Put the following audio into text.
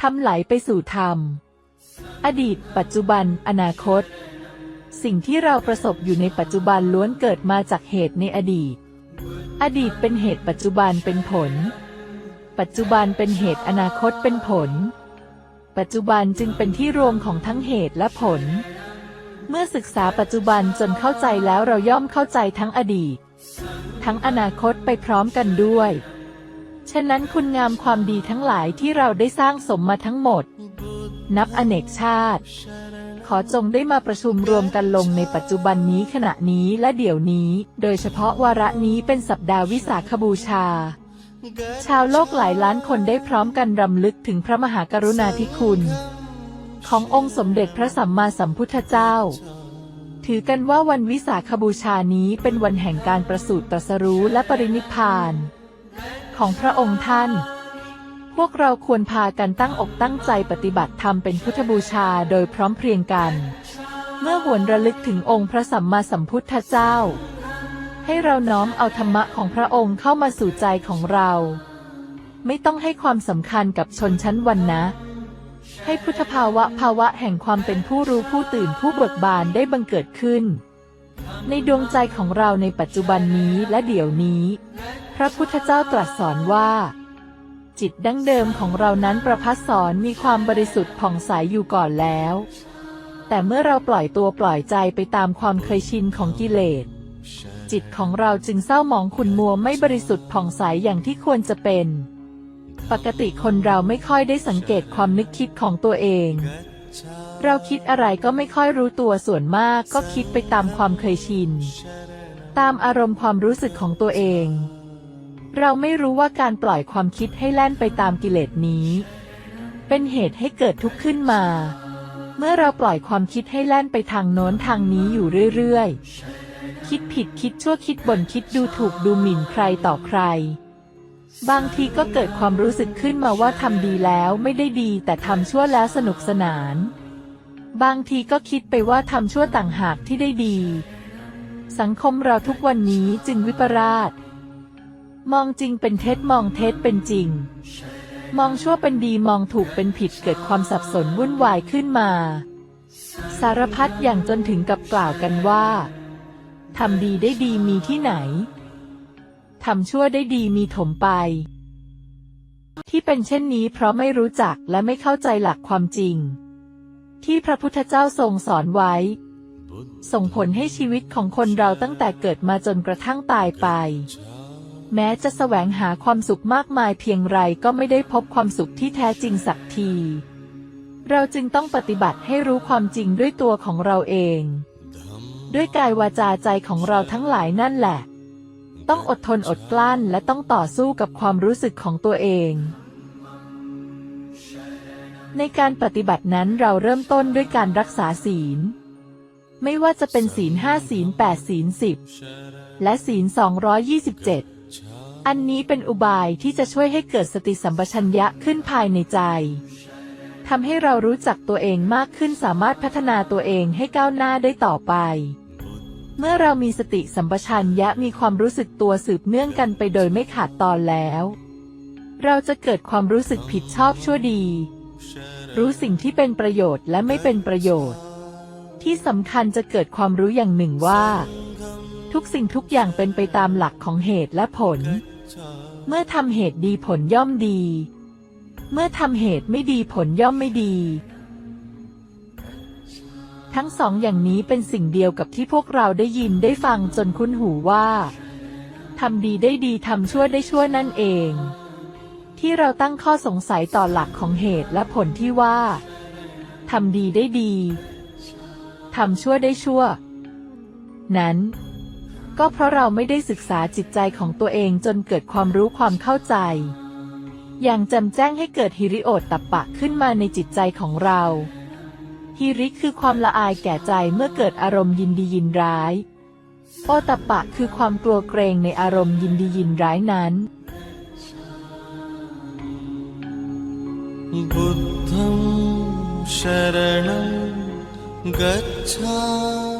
ทำไหลไปสู่ธรรม อดีต ปัจจุบัน อนาคต สิ่งที่เราประสบอยู่ในปัจจุบันล้วนเกิดมาจากเหตุในอดีต อดีตเป็นเหตุปัจจุบันเป็นผล ปัจจุบันเป็นเหตุอนาคตเป็นผล ปัจจุบันจึงเป็นที่รวมของทั้งเหตุและผล เมื่อศึกษาปัจจุบันจนเข้าใจแล้วเราย่อมเข้าใจทั้งอดีต ทั้งอนาคตไปพร้อมกันด้วย ฉะนั้นคุณงามความดีทั้งหลายที่เราได้สร้างสมมาทั้งหมด นับอเนกชาติ ขอจงได้มาประชุมรวมกันลงในปัจจุบันนี้ขณะนี้และเดี๋ยวนี้ โดยเฉพาะวาระนี้เป็นสัปดาห์วิสาขบูชา ชาวโลกหลายล้านคนได้พร้อมกันรำลึกถึงพระมหากรุณาธิคุณ ขององค์สมเด็จพระสัมมาสัมพุทธเจ้าถือกันว่าวันวิสาขบูชานี้เป็นวันแห่งการประสูติตรัสรู้และปรินิพพาน ของพระองค์ท่าน พวกเราควรพากันตั้งอกตั้งใจปฏิบัติธรรมเป็นพุทธบูชาโดยพร้อมเพรียงกัน เมื่อหวนระลึกถึงองค์พระสัมมาสัมพุทธเจ้า ให้เราน้อมเอาธรรมะของพระองค์เข้ามาสู่ใจของเรา ไม่ต้องให้ความสำคัญกับชนชั้นวรรณะให้พุทธภาวะภาวะแห่งความเป็นผู้รู้ผู้ตื่นผู้เบิกบานได้บังเกิดขึ้น ในดวงใจของเราในปัจจุบันนี้และเดี๋ยวนี้ พระพุทธเจ้าตรัสสอนว่า จิตดั้งเดิมของเรานั้นประพัสสอนมีความบริสุทธิ์ผ่องใสอยู่ก่อนแล้ว แต่เมื่อเราปล่อยตัวปล่อยใจไปตามความเคยชินของกิเลส จิตของเราจึงเศร้าหมองขุ่นมัวไม่บริสุทธิ์ผ่องใสอย่างที่ควรจะเป็น ปกติคนเราไม่ค่อยได้สังเกตความนึกคิดของตัวเอง เราคิดอะไรก็ไม่ค่อยรู้ตัวส่วนมากก็คิดไปตามความเคยชิน ตามอารมณ์ความรู้สึกของตัวเอง เราไม่รู้ว่าการปล่อยความคิดให้แล่นไปตามกิเลสนี้ เป็นเหตุให้เกิดทุกข์ขึ้นมา เมื่อเราปล่อยความคิดให้แล่นไปทางโน้นทางนี้อยู่เรื่อยๆ คิดผิดคิดชั่วคิดบ่นคิดดูถูกดูหมิ่นใครต่อใคร บางทีก็เกิดความรู้สึกขึ้นมาว่าทำดีแล้วไม่ได้ดีแต่ทำชั่วแล้วสนุกสนาน บางทีก็คิดไปว่าทำชั่วต่างหากที่ได้ดี สังคมเราทุกวันนี้จึงวิปราช มองจริงเป็นเท็จมองเท็จเป็นจริง มองชั่วเป็นดีมองถูกเป็นผิดเกิดความสับสนวุ่นวายขึ้นมา สารพัดอย่างจนถึงกับกล่าวกันว่าทำดีได้ดีมีที่ไหนทำชั่วได้ดีมีถมไป ที่เป็นเช่นนี้เพราะไม่รู้จักและไม่เข้าใจหลักความจริง ที่พระพุทธเจ้าทรงสอนไว้ ส่งผลให้ชีวิตของคนเราตั้งแต่เกิดมาจนกระทั่งตายไป แม้จะแสวงหาความสุขมากมายเพียงไรก็ไม่ได้พบความสุขที่แท้จริงสักที เราจึงต้องปฏิบัติให้รู้ความจริงด้วยตัวของเราเอง ด้วยกายวาจาใจของเราทั้งหลายนั่นแหละ ต้องอดทนอดกลั้นและต้องต่อสู้กับความรู้สึกของตัวเอง ในการปฏิบัตินั้นเราเริ่มต้นด้วยการรักษาศีล ไม่ว่าจะเป็นศีลห้าศีลแปดศีลสิบและศีล227อั อันนี้เป็นอุบายที่จะช่วยให้เกิดสติสัมปชัญญะขึ้นภายในใจทำให้เรารู้จักตัวเองมากขึ้นสามารถพัฒนาตัวเองให้ก้าวหน้าได้ต่อไป เมื่อเรามีสติสัมปชัญญะมีความรู้สึกตัวสืบเนื่องกันไปโดยไม่ขาดตอนแล้ว เราจะเกิดความรู้สึกผิดชอบชั่วดี รู้สิ่งที่เป็นประโยชน์และไม่เป็นประโยชน์ ที่สำคัญจะเกิดความรู้อย่างหนึ่งว่า ทุกสิ่งทุกอย่างเป็นไปตามหลักของเหตุและผล เมื่อทำเหตุดีผลย่อมดี เมื่อทำเหตุไม่ดีผลย่อมไม่ดี ทั้งสองอย่างนี้เป็นสิ่งเดียวกับที่พวกเราได้ยินได้ฟังจนคุ้นหูว่าทำดีได้ดีทำชั่วได้ชั่วนั่นเอง ที่เราตั้งข้อสงสัยต่อหลักของเหตุและผลที่ว่าทำดีได้ดีทำชั่วได้ชั่ว นั้น ก็เพราะเราไม่ได้ศึกษาจิตใจของตัวเองจนเกิดความรู้ความเข้าใจ อย่างจำแจ้งให้เกิดฮิริโอตตัปปะขึ้นมาในจิตใจของเราฮิริคือความละอายแก่ใจเมื่อเกิดอารมณ์ยินดียินร้าย โอตตัปปะคือความกลัวเกรงในอารมณ์ยินดียินร้ายนั้น बुद्धं शरणं गच्छामि